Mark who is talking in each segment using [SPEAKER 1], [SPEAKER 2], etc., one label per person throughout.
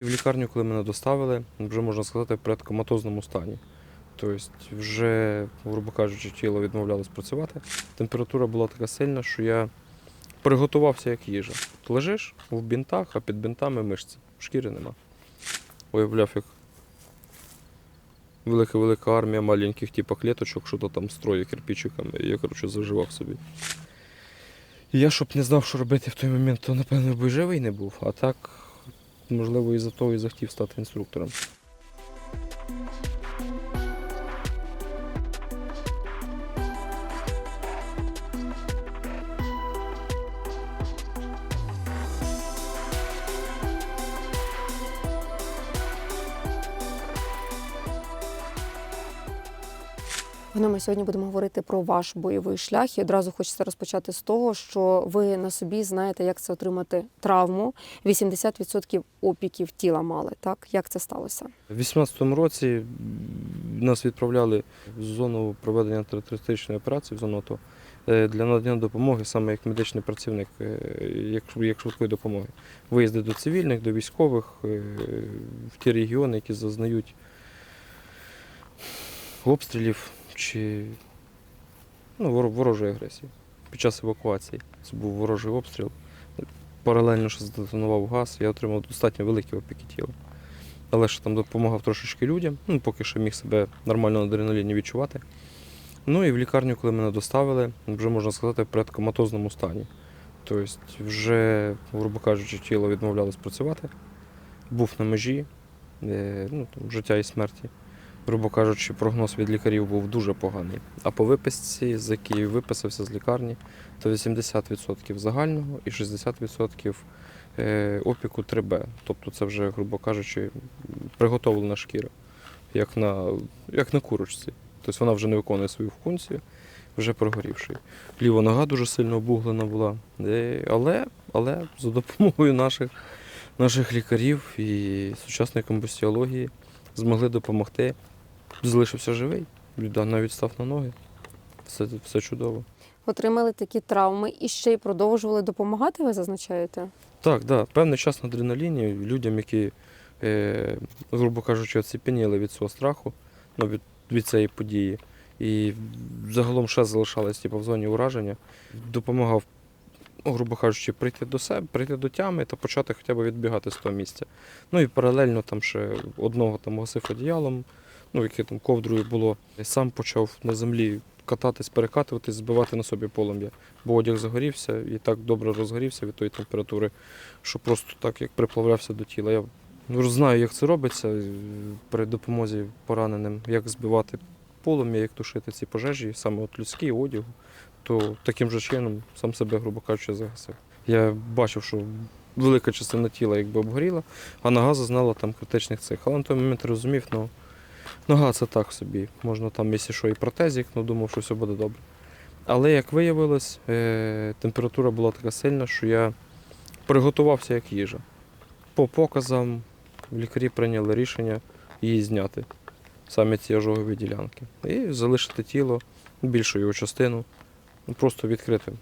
[SPEAKER 1] В лікарню, коли мене доставили, вже можна сказати, в предкоматозному стані. Тобто, вже, грубо кажучи, тіло відмовлялось працювати. Температура була така сильна, що я приготувався як їжа. Лежиш в бінтах, а під бінтами мишці. Шкіри нема. Уявляв, як велика-велика армія маленьких типу клеточок, що то там строє кирпичиками. Я, коротше, заживав собі. І я, щоб не знав, що робити в той момент, то, напевно, би живий не був. А так, можливо, і за того і захотів стати інструктором.
[SPEAKER 2] Пане, ми сьогодні будемо говорити про ваш бойовий шлях. І одразу хочеться розпочати з того, що ви на собі знаєте, як це отримати травму. 80% опіків тіла мали. Так як це сталося?
[SPEAKER 1] У 18-му році нас відправляли в зону проведення антитерористичної операції, в зону АТО, е, для надання допомоги, саме як медичний працівник, е, як, як швидкої допомоги. Виїзди до цивільних, до військових, е, в ті регіони, які зазнають обстрілів чи ну, ворожої агресії. Під час евакуації це був ворожий обстріл. Паралельно що здетонував газ, я отримав достатньо великі опіки тіла. Але ж там допомагав трошечки людям, ну, поки що міг себе нормально на адреналіні відчувати. Ну і в лікарню, коли мене доставили, вже можна сказати, в предкоматозному стані. Тобто, вже, грубо кажучи, тіло відмовлялось працювати, був на межі ну, там, життя і смерті. Грубо кажучи, прогноз від лікарів був дуже поганий. А по виписці, з якої виписався з лікарні, то 80% загального і 60% е, опіку 3Б. Тобто це вже, грубо кажучи, приготовлена шкіра, як на, як на курочці. Тобто вона вже не виконує свою функцію, вже прогорівши. Ліва нога дуже сильно обуглена була. Е, Але, але за допомогою наших, наших лікарів і сучасної комбустіології змогли допомогти. Залишився живий, людина навіть став на ноги. Все, все чудово.
[SPEAKER 2] Отримали такі травми і ще й продовжували допомагати. Ви зазначаєте?
[SPEAKER 1] Так, да, певний час на адреналіні людям, які, е, грубо кажучи, оціпеніли від цього страху, ну, від, від цієї події. І загалом ще залишались типу, в зоні ураження, допомагав, грубо кажучи, прийти до себе, прийти до тями та почати хоча б відбігати з того місця. Ну і паралельно там ще одного там гасив одіялом, ну, яке там ковдрою було. Сам почав на землі кататись, перекатуватись, збивати на собі полум'я. Бо одяг загорівся і так добре розгорівся від тої температури, що просто так як приплавлявся до тіла. Я ну, знаю, як це робиться при допомозі пораненим, як збивати полум'я, як тушити ці пожежі, саме от людські одягу, то таким же чином сам себе, грубо кажучи, загасив. Я бачив, що велика частина тіла якби обгоріла, а нога зазнала там критичних цих. Але на той момент розумів, ну нога це так собі. Можна там, якщо що, і протезик, ну думав, що все буде добре. Але як виявилось, е, температура була така сильна, що я приготувався як їжа. По показам лікарі прийняли рішення її зняти, саме ці ожогові ділянки. І залишити тіло, більшу його частину, ну, просто відкритим.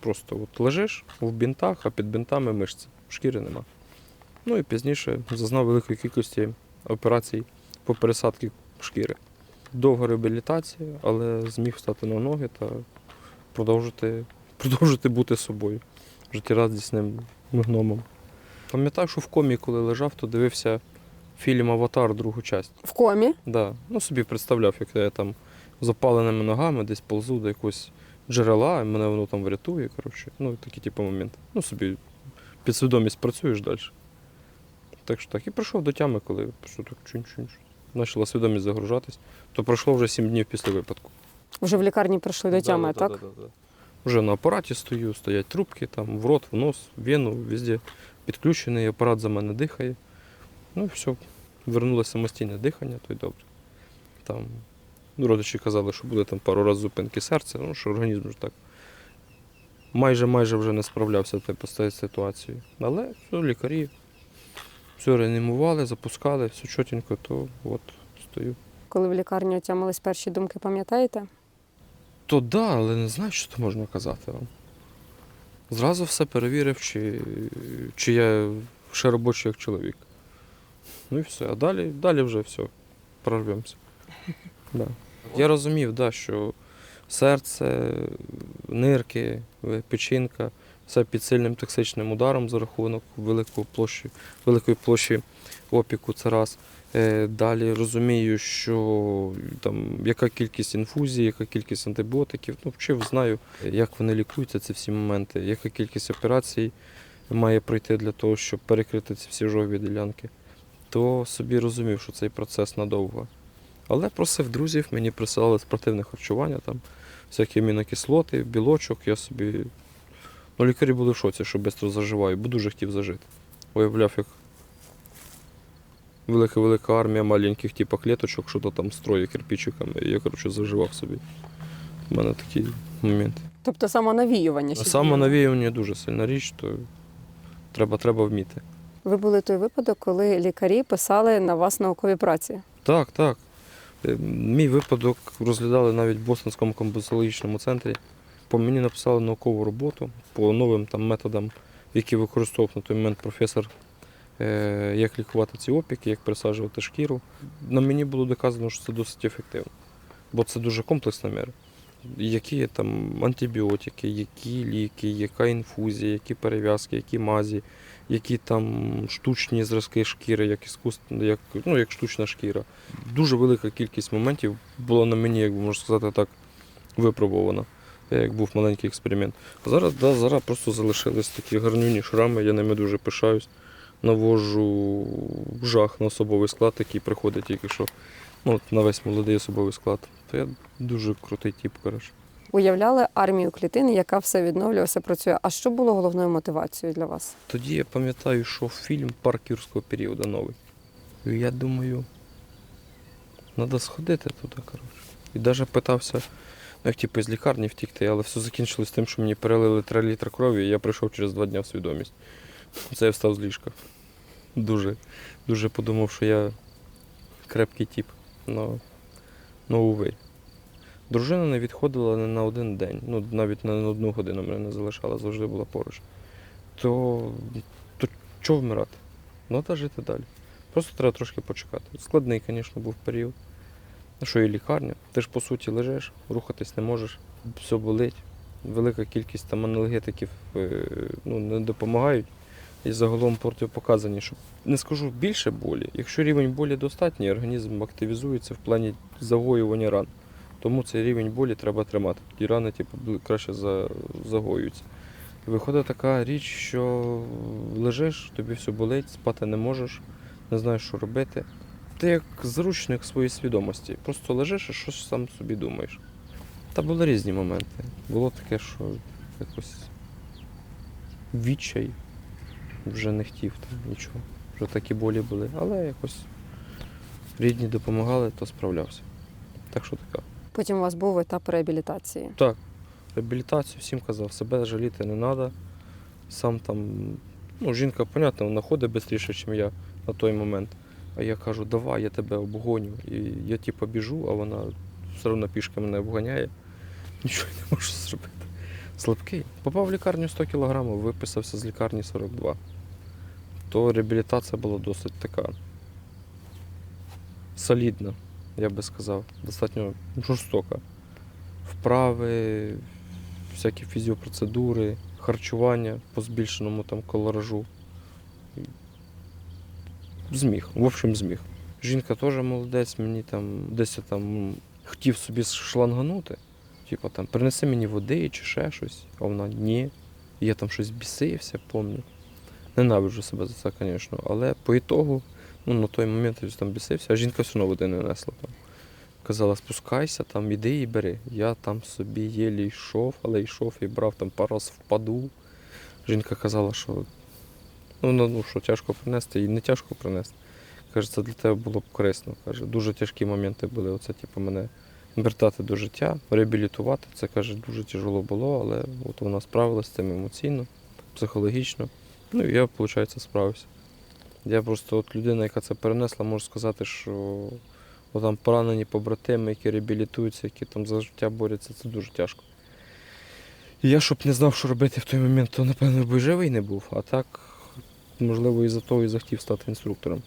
[SPEAKER 1] Просто от лежиш в бінтах, а під бінтами мишці. Шкіри нема. Ну і пізніше зазнав великої кількості операцій по пересадці шкіри. Довга реабілітація, але зміг встати на ноги та продовжити, продовжити бути собою, життєрадісним гномом. Пам'ятаю, що в комі, коли лежав, то дивився фільм Аватар, другу частину.
[SPEAKER 2] В комі
[SPEAKER 1] Да. Ну, собі представляв, як я там з опаленими ногами десь ползу до якогось джерела, і мене воно там врятує. Коротше. Ну, такі типу моменти. Ну, собі підсвідомість працюєш далі. Так що так. І прийшов до тями, коли що так чунь-чунь. Почала свідомість загружатись, то пройшло вже 7 днів після випадку.
[SPEAKER 2] вже в лікарні прийшли до тями, так?
[SPEAKER 1] Да-да-да-да-да. Вже на апараті стою, стоять трубки, там в рот, в нос, в вену, везде підключений, апарат за мене дихає. Ну і все, вернулося самостійне дихання, то й добре. Там, ну, родичі казали, що буде там пару разів зупинки серця, ну що організм вже так майже майже вже не справлявся типу, з цією ситуацією. Але все, лікарі все реанімували, запускали, все чотенько, то от стою.
[SPEAKER 2] Коли в лікарні отямились перші думки, пам'ятаєте?
[SPEAKER 1] То да, але не знаю, що то можна казати вам. Зразу все перевірив, чи, чи я ще робочий як чоловік. Ну і все. А далі, далі вже все. Прорвемося. Да. Я розумів, да, що серце, нирки, печінка, все під сильним токсичним ударом за рахунок великої площі, великої площі опіку. Це раз. Е, Далі розумію, що там яка кількість інфузій, яка кількість антибіотиків. Ну, вчив, знаю, як вони лікуються, ці всі моменти, яка кількість операцій має пройти для того, щоб перекрити ці всі жові ділянки. То собі розумів, що цей процес надовго. Але просив друзів, мені присилали спортивне харчування, там всякі амінокислоти, білочок. Я собі. Ну, лікарі були в шоці, що швидко заживаю, бо дуже хотів зажити. Уявляв, як велика-велика армія маленьких типу клеточок, що то там строє кирпичиками. І я, коротше, заживав собі. У мене такий момент.
[SPEAKER 2] Тобто самонавіювання.
[SPEAKER 1] Самонавіювання дуже сильна річ, то треба, треба вміти.
[SPEAKER 2] Ви були той випадок, коли лікарі писали на вас наукові праці.
[SPEAKER 1] Так, так. Е, Мій випадок розглядали навіть в Бостонському комбусологічному центрі. По мені написали наукову роботу по новим там методам, які використовував на той момент професор, е, як лікувати ці опіки, як присаджувати шкіру. На мені було доказано, що це досить ефективно, бо це дуже комплексна мера. Які там антибіотики, які ліки, яка інфузія, які перев'язки, які мазі, які там штучні зразки шкіри, як іскусство, як, ну, як штучна шкіра. Дуже велика кількість моментів була на мені, як можна сказати так, випробована. Як був маленький експеримент. Зараз, да, зараз просто залишились такі гарнюні шрами, я ними дуже пишаюсь. Навожу жах на особовий склад, який приходить тільки що. Ну, на весь молодий особовий склад. То я дуже крутий тип, коротше.
[SPEAKER 2] Уявляли армію клітин, яка все відновлює, все працює. А що було головною мотивацією для вас?
[SPEAKER 1] Тоді я пам'ятаю, що фільм Парк юрського періоду новий. І я думаю, треба сходити туди, коротше. І навіть питався, як типу з лікарні втікти, але все закінчилось тим, що мені перелили 3 літри крові, і я прийшов через два дні в свідомість. Це я встав з ліжка. Дуже, дуже подумав, що я крепкий тип. Ну, ну увей. Дружина не відходила не на один день, ну навіть не на одну годину мене не залишала, завжди була поруч. То, то чого вмирати? Ну, та жити далі. Просто треба трошки почекати. Складний, звісно, був період. Ну що і лікарня. Ти ж по суті лежиш, рухатись не можеш, все болить. Велика кількість там анальгетиків е, ну, не допомагають. І загалом протипоказані, що не скажу більше болі. Якщо рівень болі достатній, організм активізується в плані загоювання ран. Тому цей рівень болі треба тримати. Ті рани типу, краще загоюються. Виходить така річ, що лежиш, тобі все болить, спати не можеш, не знаєш, що робити. Ти як зручник своєї свідомості. Просто лежиш і щось сам собі думаєш. Та були різні моменти. Було таке, що якось відчай вже не хотів там нічого. Вже такі болі були. Але якось рідні допомагали, то справлявся. Так що така.
[SPEAKER 2] Потім у вас був етап реабілітації.
[SPEAKER 1] Так, реабілітацію всім казав, себе жаліти не треба. Сам там, ну, жінка, понятно, вона ходить швидше, ніж я на той момент. А я кажу, давай, я тебе обгоню. І я типу біжу, а вона все одно пішки мене обганяє. Нічого не можу зробити. Слабкий. Попав в лікарню 100 кг, виписався з лікарні 42. То реабілітація була досить така солідна, я би сказав, достатньо жорстока вправи, всякі фізіопроцедури, харчування по збільшеному там колоражу. Зміг, в общем, зміг. Жінка теж молодець, мені там десь там хотів собі шланганути. Типу там принеси мені води чи ще щось, а вона ні. Я там щось бісився, пам'ятаю. Ненавиджу себе за це, звісно. Але по ітогу, ну на той момент я там бісився, а жінка все одно води не несла там. Казала, спускайся, там іди і бери. Я там собі єлі йшов, але йшов і брав там пару раз впаду. Жінка казала, що ну, ну, ну що тяжко принести, і не тяжко принести. Каже, це для тебе було б корисно. Каже, дуже тяжкі моменти були. Оце, типу, мене вертати до життя, реабілітувати. Це каже, дуже тяжело було, але от вона справилася з цим емоційно, психологічно. Ну і я, виходить, справився. Я просто от людина, яка це перенесла, можу сказати, що Бо там поранені побратими, які реабілітуються, які там за життя борються, це дуже тяжко. І я, щоб не знав, що робити в той момент, то напевно би живий не був. А так, можливо, і за того і захотів стати інструктором.